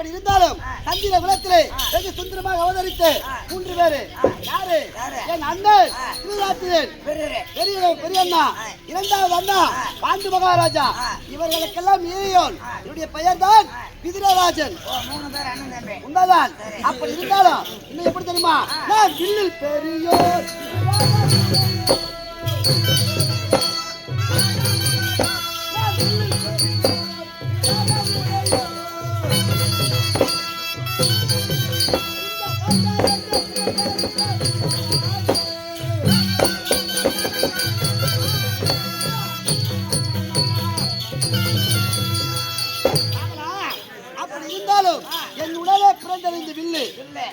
அப்படி இருந்தாலும் சந்திர குலத்திலே வெகு சுந்தரமாக அவதரித்து மூன்று பேரு. யாரு? என் அண்ணன் திருராத்திரன் பெரிய பெரிய அண்ணா இரண்டாவது அண்ணா பாண்டு மகாராஜா. இவர்களுக்கெல்லாம் இளையோன் என்னுடைய பெயர் தான் விதிரராஜன். உண்மைதான். அப்படி இருந்தாலும் இன்னும் எப்படி தெரியுமா? நான் வில்லில் பெரியோர்.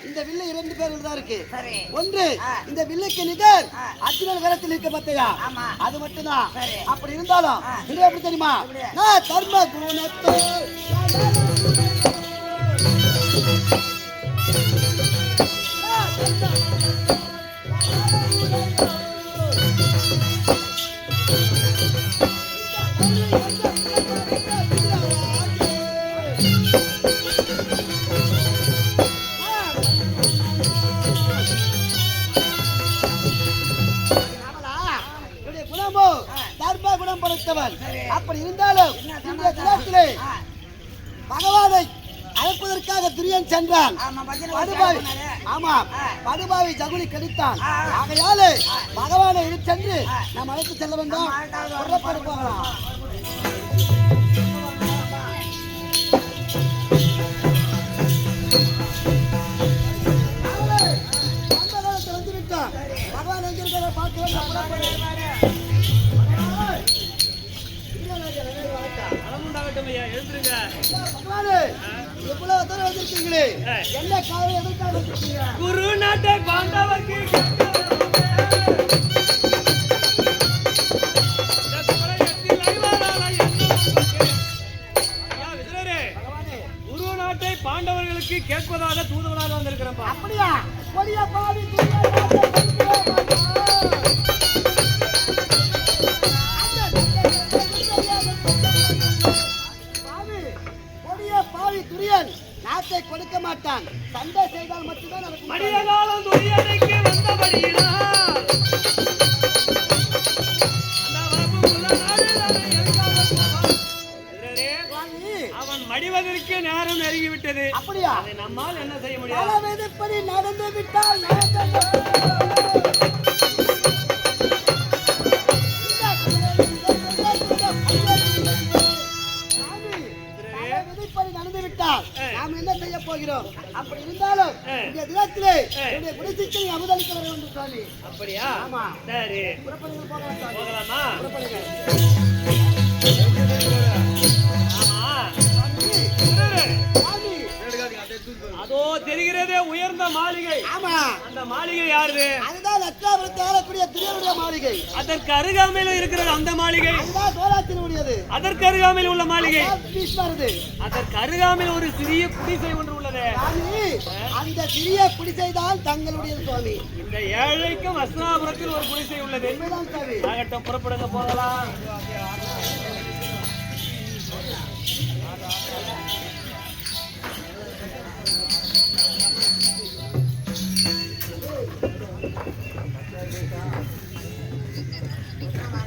இந்த வில்லு இரண்டு பேர்கள் தான் இருக்கு. ஒன்று இந்த வில்லுக்கு நிகர் அர்ஜுனன் கரத்தில் இருக்க பார்த்தையா? அது மட்டும்தான். அப்படி இருந்தாலும் இது எப்படி தெரியுமா? நான் தர்ம குணத்தோ. என்னுடைய படைத்தவன் அப்படி இருந்தாலும் இந்த தினத்திலே பகவானை அழைப்பதற்காக துரியன் சென்றான். படுபாவி ஆமா படுபாவி ஜகுலி கடித்தான். ஆகையாலே பகவானை இரு சென்று நாம் அழைத்து செல்ல வேண்டும் புறப்பட்டு போகலாம். பகவான் எங்க இருக்கிறாரோ என்ன காரணம் எதற்காக வந்திருக்கீங்க குரு நாட்டை பாண்டவர்க்கு குரு நாட்டை பாண்டவர்களுக்கு கேட்பதாக தூதுவனாக வந்திருக்கிறப்பா அப்படியா? அவன் மடிவதற்கு நேரம் நெருங்கிவிட்டது. அப்படியா? அதை நம்மால் என்ன செய்ய அளவெதுப்படி நடந்து விட்டால் நடந்து நடந்து விட்டால் நாம் என்ன செய்ய போகிறோம்? அப்படி இருந்தாலும் இந்த தினத்திலே என்னுடைய குடிசைக்கு நீ அமுதளிக்க வர வேண்டும் சுவாமி அப்படியா? ஆமா. சரி. புறப்படுங்கள் போகலாம் சுவாமி போகலாமா? புறப்படுங்கள். தெரிகிறதே உயர்ந்த மாளிகை. ஆமா. அந்த மாளிகை யாரு அதுதான் லட்சாபுரத்தை ஆளக்கூடிய துரியனுடைய மாளிகை. அதற்கு அருகாமையில் இருக்கிறது அந்த மாளிகை. அதுதான் சோழாத்தினுடையது அதற்கு அருகாமையில் உள்ள மாளிகை. பீஷ்மரது அதற்கு அருகாமையில் ஒரு சிறிய குடிசை ஒன்று உள்ளது. அந்த சிறிய குடிசைதான் தங்களுடைய சுவாமி. இந்த ஏழைக்கும் அஸ்னாபுரத்தில் ஒரு குடிசை உள்ளது. ஆகட்டும் புறப்படுங்க போகலாம். Tem que trabalhar.